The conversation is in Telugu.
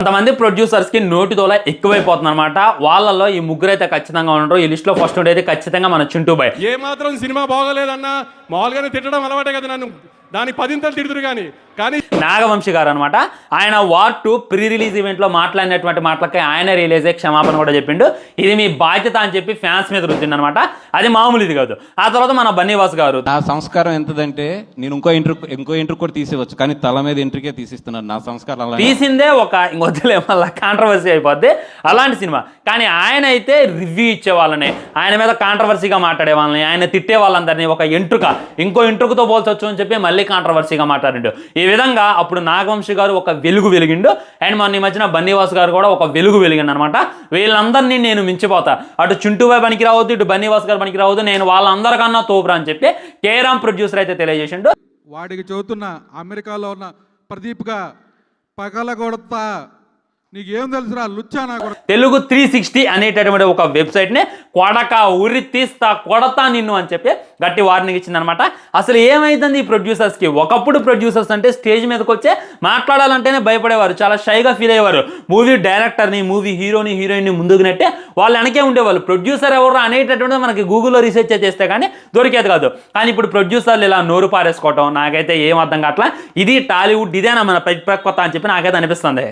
కొంతమంది ప్రొడ్యూసర్స్కి నోటి తోల ఎక్కువైపోతుంది అనమాట వాళ్ళలో ఈ ముగ్గురు అయితే ఖచ్చితంగా ఉండరు. ఈ లిస్ట్లో ఫస్ట్ ఉండేది ఖచ్చితంగా మన చింటూ బాయ్ ఏ మాత్రం సినిమా బాగోలేదన్నా మామూలుగానే తిట్టడం అలవాటే కదా నన్ను. దాని పదింతలు తిడుతురు కానీ కానీ నాగవంశి గారు అనమాట ఆయన వార్ టూ ప్రీ రిలీజ్ ఈవెంట్లో మాట్లాడినటువంటి మాటలకి ఆయన రిలీజ్ అయ్యి క్షమాపణ కూడా చెప్పిండు. ఇది మీ బాధ్యత అని చెప్పి ఫ్యాన్స్ మీద రుద్దిండు అనమాట అది మామూలు ఇది కాదు. ఆ తర్వాత మన బన్నీవాస్ గారు. నా సంస్కారం ఎంతదంటే నేను ఇంకో ఇంటర్ ఇంకో ఇంటర్ కూడా తీసేవచ్చు కానీ తల మీద ఇంటర్కే తీసిస్తున్నాను నా సంస్కారం అలా తీసిందే ఒక ఇంకొద్దులే మళ్ళీ కాంట్రవర్సీ అయిపోద్ది. అలాంటి సినిమా. కానీ ఆయన అయితే రివ్యూ ఇచ్చే వాళ్ళని ఆయన మీద కాంట్రవర్సీగా మాట్లాడే వాళ్ళని ఆయన తిట్టే వాళ్ళందరినీ ఒక ఎంట్రుక ఇంకో ఎంట్రుకతో పోల్చొచ్చు అని చెప్పి మళ్ళీ కాంట్రవర్సీగా మాట్లాడిండు. ఈ విధంగా అప్పుడు నాగవంశి గారు ఒక వెలుగు వెలిగిండు. అండ్ మొన్న ఈ మధ్యన బన్నీవాస్ గారు కూడా ఒక వెలుగు వెలిగిండు అనమాట వీళ్ళందరినీ నేను మించిపోతా. అటు చుంటూబాయ్ పనికి రావద్దు ఇటు బన్నీవాస్ గారు పనికి రావద్దు నేను వాళ్ళందరికన్నా తోపురా అని చెప్పి కేరామ్ ప్రొడ్యూసర్ అయితే తెలియజేసిండు. వాడికి చదువుతున్న అమెరికాలో ఉన్న ప్రదీప్గా పగలగొడతా. తెలుగు త్రీ సిక్స్టీ అనేటటువంటి ఒక వెబ్సైట్ని కొడక ఉరి తీస్తా కొడతా నిన్ను అని చెప్పి గట్టి వార్నింగ్ ఇచ్చిందనమాట అసలు ఏమైతుంది ఈ ప్రొడ్యూసర్స్కి ఒకప్పుడు ప్రొడ్యూసర్స్ అంటే స్టేజ్ మీదకి వచ్చే మాట్లాడాలంటేనే భయపడేవారు చాలా షైగా ఫీల్ అయ్యేవారు. మూవీ డైరెక్టర్ని మూవీ హీరోని హీరోయిన్ని ముందుకు నెట్టే వాళ్ళు వెనకే ఉండేవాళ్ళు. ప్రొడ్యూసర్ ఎవరు అనేటటువంటిది మనకి గూగుల్లో రీసెర్చ్ చేస్తే కానీ దొరికేది కాదు. కానీ ఇప్పుడు ప్రొడ్యూసర్లు ఇలా నోరు పారేసుకోవటం నాకైతే ఏం అర్థం కావట్లా. ఇది టాలీవుడ్ ఇదేనా మన ప్రతిపక్వత అని చెప్పి నాకైతే అనిపిస్తుంది.